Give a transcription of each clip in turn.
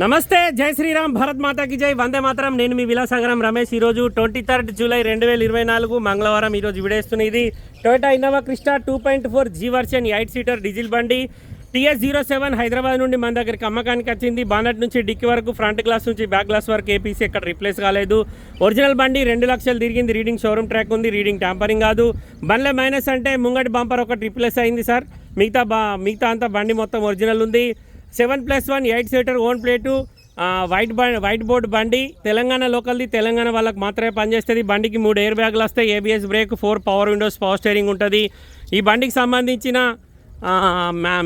నమస్తే జై శ్రీరామ్ భరత్ మాతాకి జై. వందే మాత్రం నేను మీ విలాసాగరం రమేష్. ఈరోజు ట్వంటీ థర్డ్ జూలై రెండు వేల ఇరవై నాలుగు మంగళవారం ఈరోజు విడేస్తున్నది ఇది Toyota Innova Crysta two point four G version eight seater diesel బండి. టీఎస్ జీరో సెవెన్ హైదరాబాద్ నుండి మన దగ్గరికి అమ్మకానికి వచ్చింది. బానట్ నుంచి డిక్కి వరకు ఫ్రంట్ గ్లాస్ నుంచి బ్యాక్ గ్లాస్ వరకు ఏపీసీ ఎక్కడ రిప్లేస్ కాలేదు. ఒరిజినల్ బండి రెండు లక్షలు తిరిగింది. రీడింగ్ షోరూమ్ ట్రాక్ ఉంది. రీడింగ్ ట్యాంపరింగ్ కాదు. బండ్ల మైనస్ అంటే ముంగటి బంపర్ ఒకటి రిప్లేస్ అయింది సార్. మిగతా బా మిగతా అంతా బండి మొత్తం ఒరిజినల్ ఉంది. Seven plus one eight seater own plate white బ వైట్ బోర్డ్ బండి తెలంగాణ లోకల్ది తెలంగాణ వాళ్ళకి మాత్రమే పనిచేస్తుంది. బండికి మూడు ఎయిర్ బ్యాగులు వస్తాయి ABS brake four power windows power steering ఉంటుంది. ఈ బండికి సంబంధించిన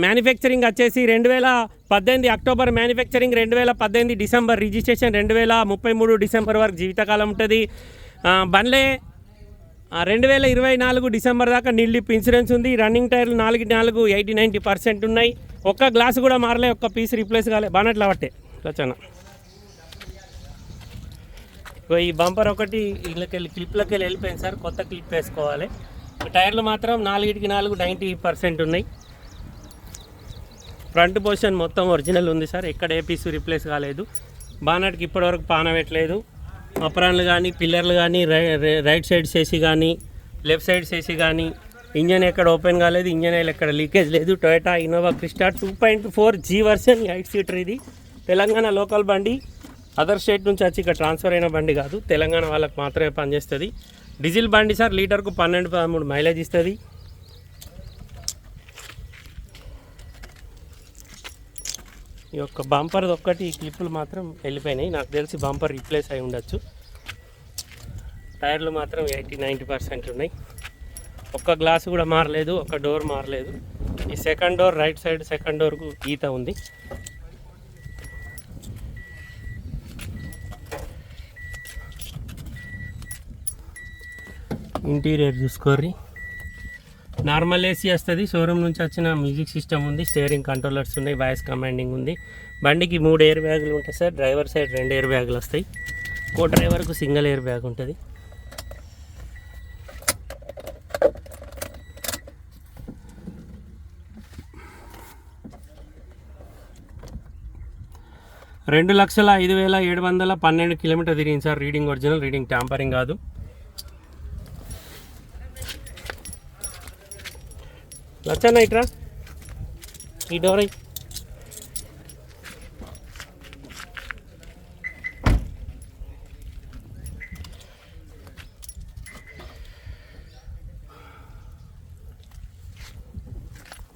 మ్యానుఫ్యాక్చరింగ్ వచ్చేసి రెండు వేల పద్దెనిమిది అక్టోబర్ మ్యానుఫ్యాక్చరింగ్ రెండు వేల పద్దెనిమిది డిసెంబర్ రిజిస్ట్రేషన్ రెండు వేల ముప్పై మూడు డిసెంబర్ వరకు జీవితకాలం ఉంటుంది. బండ్లే రెండు వేల ఇరవై నాలుగు డిసెంబర్ దాకా నిల్లిప్ ఇన్సూరెన్స్ ఉంది. రన్నింగ్ టైర్లు నాలుగు నాలుగు ఎయిటీ నైంటీ పర్సెంట్ ఉన్నాయి. ఒక్క గ్లాస్ కూడా మారలే ఒక్క పీస్ రీప్లేస్ కాలే. బానట్లు పట్టే లచ్చన ఈ బంపర్ ఒకటి ఇళ్ళకెళ్ళి క్లిప్లకి వెళ్ళి వెళ్ళిపోయింది సార్. కొత్త క్లిప్ వేసుకోవాలి. టైర్లు మాత్రం నాలుగిటికి నాలుగు నైంటీ పర్సెంట్ ఉన్నాయి. ఫ్రంట్ పొజిషన్ మొత్తం ఒరిజినల్ ఉంది సార్. ఎక్కడ ఏ పీస్ రీప్లేస్ కాలేదు. బానట్కి ఇప్పటివరకు పాన పెట్టలేదు అపరాన్లు కానీ పిల్లర్లు కానీ రైట్ సైడ్ చేసి కానీ లెఫ్ట్ సైడ్ చేసి కానీ ఇంజన్ ఎక్కడ ఓపెన్ కాలేదు ఇంజన్ ఆయిల్ ఎక్కడ లీకేజ్ లేదు Toyota Innova Crysta two point four G version eight seater ఇది. తెలంగాణ లోకల్ బండి అదర్ స్టేట్ నుంచి వచ్చి ఇక్కడ ట్రాన్స్ఫర్ అయిన బండి కాదు తెలంగాణ వాళ్ళకి మాత్రమే పనిచేస్తుంది. డీజిల్ బండి సార్ లీటర్కు పన్నెండు పదమూడు మైలేజ్ ఇస్తుంది. ఈ యొక్క బంపర్ది ఒక్కటి ఈ క్లిప్పులు మాత్రం వెళ్ళిపోయినాయి. నాకు తెలిసి బంపర్ రీప్లేస్ అయి ఉండొచ్చు. టైర్లు మాత్రం ఎయిటీ నైంటీ పర్సెంట్ ఉన్నాయి. ఒక్క గ్లాస్ కూడా మారలేదు ఒక డోర్ మారలేదు. ఈ second door right side second డోర్కు ఈత ఉంది. ఇంటీరియర్ చూసుకోర్రీ. నార్మల్ ఏసీ వస్తుంది. షోరూమ్ నుంచి వచ్చిన మ్యూజిక్ సిస్టమ్ ఉంది. స్టీరింగ్ కంట్రోలర్స్ ఉన్నాయి. వాయిస్ కమాండింగ్ ఉంది. బండికి మూడు ఎయిర్ బ్యాగులు ఉంటాయి సార్. డ్రైవర్ సైడ్ రెండు ఎయిర్ బ్యాగులు వస్తాయి. కో డ్రైవర్కు సింగిల్ ఎయిర్ బ్యాగ్ ఉంటుంది. రెండు లక్షల ఐదు వేల ఏడు వందల పన్నెండు కిలోమీటర్ తిరిగింది sir. Reading original reading tampering కాదు. లచ్చన్న ఇట్రా. ఈ డోర్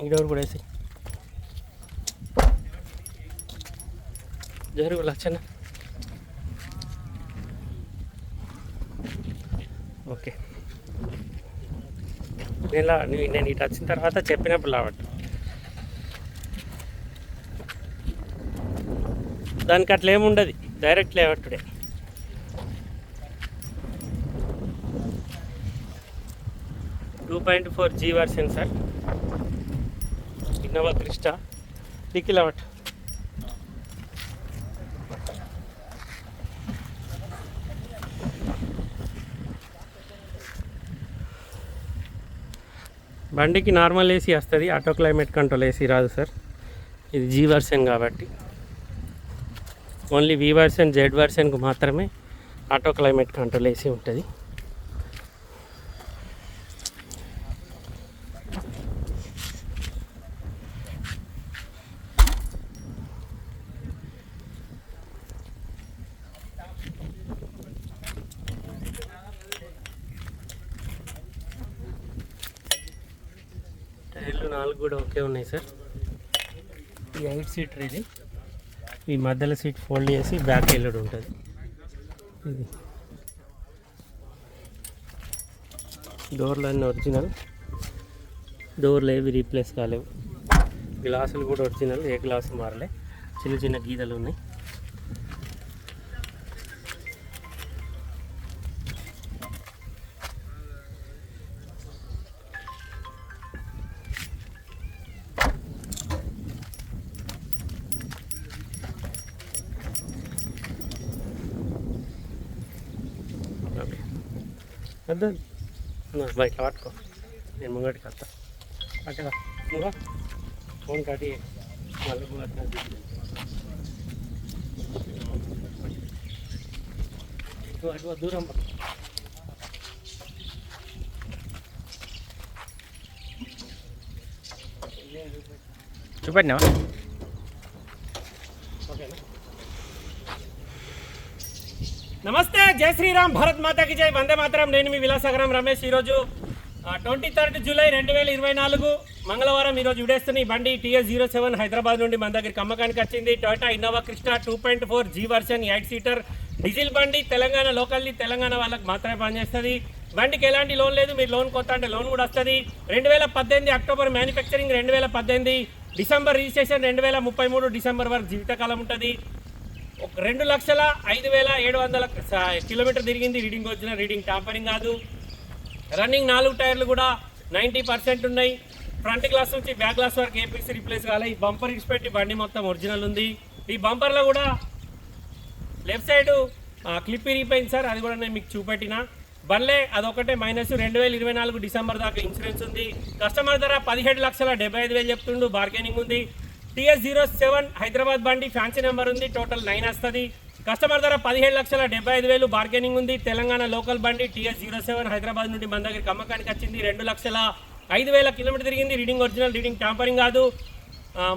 ఈ డోర్ కూడా వేసి జరుగు లచ్చన్న. ఓకే. నేను లా- నేను ఇటు వచ్చిన తర్వాత చెప్పినప్పుడు లావట్టు దానికి అట్లా ఏముండదు direct లేవట్టుడే. Two point four G sensor sir. Innova Crysta. దిక్కి లేవట్టు బండికి నార్మల్ ఏసీ వస్తుంది ఆటో క్లైమేట్ కంట్రోల్ ఏసీ రాదు సార్. ఇది జీ వర్షన్ కాబట్టి. ఓన్లీ వి వర్షన్ జెడ్ వర్షన్కు మాత్రమే ఆటో క్లైమేట్ కంట్రోల్ ఏసీ ఉంటుంది టైర్లు నాలుగు కూడా ఓకే ఉన్నాయి సార్. ఈ ఎయిట్ సీటర్ ఇది. ఈ మధ్యలో సీట్ ఫోల్డ్ చేసి బ్యాక్ వెళ్ళడు ఉంటుంది. ఇది. డోర్లు అన్నీ ఒరిజినల్. డోర్లు ఏవి రీప్లేస్ కాలేవు. గ్లాసులు కూడా ఒరిజినల్ ఏ గ్లాసు మారలే. చిన్న చిన్న గీతలు ఉన్నాయి. అర్థం బయట పట్టుకో నేను ముంగటికి వస్తా అక్కడ నువ్వు ఫోన్ కట్టి మళ్ళీ నువ్వు అటు దూరం చూపెట్టినావా నమస్తే జై శ్రీరామ్ భారత్ మాతాకి జై. వందే మాత్రం. నేను మీ విలాసగరం రమేష్. ఈరోజు ట్వంటీ థర్డ్ జూలై రెండు వేల ఇరవై నాలుగు మంగళవారం ఈరోజు విడేస్తున్న ఈ బండి టీఎస్ జీరో సెవెన్ హైదరాబాద్ నుండి మన దగ్గరికి అమ్మకానికి వచ్చింది. Toyota Innova Crysta two point four G version eight seater. Diesel బండి తెలంగాణ లోకల్ని తెలంగాణ వాళ్ళకి మాత్రమే పనిచేస్తుంది. బండికి ఎలాంటి లోన్ లేదు. మీరు లోన్ కొత్త అంటే లోన్ కూడా వస్తుంది. రెండు వేల పద్దెనిమిది అక్టోబర్ మ్యానుఫ్యాక్చరింగ్ రెండు వేల పద్దెనిమిది. డిసెంబర్ రిజిస్ట్రేషన్ రెండు వేల ముప్పై మూడు డిసెంబర్ వరకు జీవితకాలం ఉంటుంది. ఒక రెండు లక్షల ఐదు వేల ఏడు వందల కిలోమీటర్ తిరిగింది రీడింగ్ వచ్చిన రీడింగ్ టాపరింగ్ కాదు. రన్నింగ్ నాలుగు టైర్లు కూడా నైంటీ పర్సెంట్ ఉన్నాయి. ఫ్రంట్ గ్లాస్ నుంచి బ్యాక్ గ్లాస్ వరకు ఏపీసీ రిప్లేస్ కాలే. ఈ బంపర్ పెట్టి బండి మొత్తం ఒరిజినల్ ఉంది. ఈ బంపర్లో కూడా లెఫ్ట్ సైడ్ క్లిప్ ఇరిగిపోయింది సార్. అది కూడా నేను మీకు చూపెట్టిన. బండ్లే అదొకటే మైనస్ రెండు వేల ఇరవై నాలుగు డిసెంబర్ దాకా ఇన్సూరెన్స్ ఉంది. కస్టమర్ ధర పదిహేడు లక్షల డెబ్బై ఐదు వేలు చెప్తుండు. బార్గెనింగ్ ఉంది. టీఎస్ జీరో సెవెన్ హైదరాబాద్ బండి ఫ్యాన్సీ నెంబర్ ఉంది టోటల్ నైన్ వస్తుంది. కస్టమర్ ధర పదిహేడు లక్షల డెబ్బై ఐదు వేలు బార్గెనింగ్ ఉంది. తెలంగాణ లోకల్ బండి టీఎస్ జీరో సెవెన్ హైదరాబాద్ నుండి మన దగ్గరికి అమ్మకానికి వచ్చింది. రెండు లక్షల ఐదు వేల కిలోమీటర్ తిరిగింది. రీడింగ్ ఒరిజినల్ రీడింగ్ ట్యాంపరింగ్ కాదు.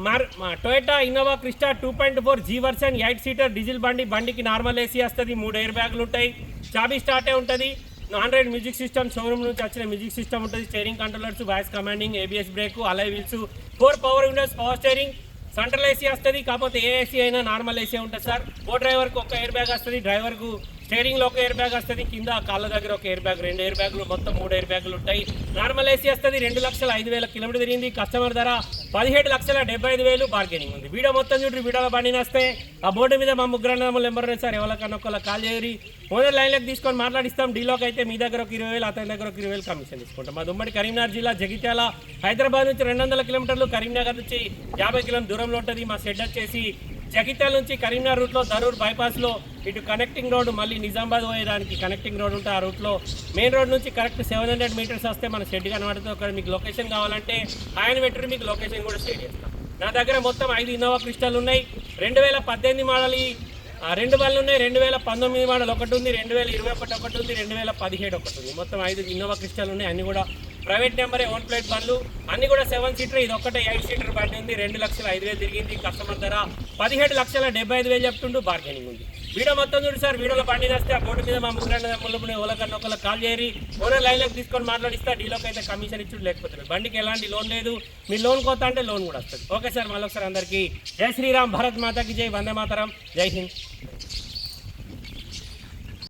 మార్ Toyota Innova Crysta two point four G version eight seater diesel బండి బండికి నార్మల్ ఏసీ వస్తుంది. మూడు ఎయిర్ బ్యాగులు ఉంటాయి. చాబీ స్టార్టే ఉంటుంది. ఆండ్రాయిడ్ మ్యూజిక్ సిస్టమ్ షోరూమ్ నుంచి వచ్చిన మ్యూజిక్ సిస్టమ్ ఉంటుంది. Steering controllers voice commanding ABS brake alloy wheels four power windows power steering central AC వస్తుంది కాకపోతే ఏ ఏసీ అయినా నార్మల్ ఏసీ ఉంటుంది సార్. కో డ్రైవర్కి ఒక ఎయిర్ బ్యాగ్ వస్తుంది డ్రైవర్కు స్టేరింగ్లో ఒక ఎయిర్ బ్యాగ్ వస్తుంది కింద కాళ్ళ దగ్గర ఒక ఎయిర్ బ్యాగ్ రెండు ఎయిర్ బ్యాగులు మొత్తం మూడు ఎయిర్ బ్యాగులు ఉంటాయి. నార్మల్ ఏసీ వస్తుంది రెండు లక్షల ఐదు వేల కిలోమీటర్ తిరిగింది. కస్టమర్ ధర పదిహేడు లక్షల డెబ్బై ఐదు వేలు బార్గెనింగ్ ఉంది. వీడియో మొత్తం చూడండి వీడియోలో బండి వస్తే ఆ బోర్డు మీద మా ముగ్గురు అన్నదమ్ముల నెంబర్ సార్ ఎవరికన్నా ఒకళ్ళ కాల్ చేయరి ఓనర్ లైన్లోకి తీసుకొని మాట్లాడిస్తాం. డీలోకి అయితే మీ దగ్గర ఒక ఇరవై వేలు అతని దగ్గర ఒక ఇరవై వేలు కమిషన్ తీసుకుంటాం. మా దుమ్మడి కరీంనగర్ జిల్లా జగిత్యాల హైదరాబాద్ నుంచి రెండు వందల కిలోమీటర్లు కరీంనగర్ నుంచి యాభై కిలోమీటర్ దూరంలో ఉంటుంది. మా షెడ్ వచ్చేసి జగిత్యాల నుంచి కరీంనగర్ రూట్లో ధరూర్ బైపాస్లో ఇటు కనెక్టింగ్ రోడ్డు మళ్ళీ నిజామాబాద్ పోయేదానికి కనెక్టింగ్ రోడ్ ఉంటే ఆ రూట్లో మెయిన్ రోడ్ నుంచి కరెక్ట్ సెవెన్ హండ్రెడ్ మీటర్స్ వస్తే మన షెడ్ కనబడుతుంది. అక్కడ మీకు లొకేషన్ కావాలంటే ఆయన పెట్టి మీకు లొకేషన్ కూడా షేర్ చేస్తాం. నా దగ్గర మొత్తం ఐదు ఇన్నోవా క్రిస్టల్ ఉన్నాయి. రెండు వేల పద్దెనిమిది మోడల్ రెండు బళ్ళు ఉన్నాయి. రెండు వేల పంతొమ్మిది మోడల్ ఒకటి ఉంది. రెండు వేల ఇరవై ఒకటి ఒకటి ఉంది. రెండు వేల పదిహేడు ఒకటి ఉంది. మొత్తం ఐదు ఇన్నోవా క్రిస్టల్ ఉన్నాయి. అన్ని కూడా ప్రైవేట్ నెంబరే ఓన్ ప్లేట్ బండ్లు అన్ని కూడా సెవెన్ సీటర్ ఇది ఒకటే ఎయిట్ సీటర్ బండి ఉంది. రెండు లక్షల ఐదు వేలు తిరిగింది. కస్టమర్ ధర పదిహేడు లక్షల డెబ్బై ఐదు వేలు చెప్తుండు. బార్గెనింగ్ ఉంది. వీడియో మొత్తం చూడు సార్ వీడియోలో బండి వస్తే ఆ బోర్డు మీద మా ముగ్గురు ముళ్ళపుని ఓలకన్నా ఒకళ్ళ కాల్ చేయరి ఓనర్ లైన్లోకి తీసుకొని మాట్లాడిస్తా డీలోకి అయితే కమిషన్ ఇచ్చుడు లేకపోతే బండికి ఎలాంటి లోన్ లేదు. మీ లోన్ కొత్త అంటే లోన్ కూడా వస్తుంది. ఓకే సార్ మళ్ళీ ఒకసారి అందరికీ. జై శ్రీరామ్ భారత్ మాతకి జై వందే మాతరం. జై హింద్.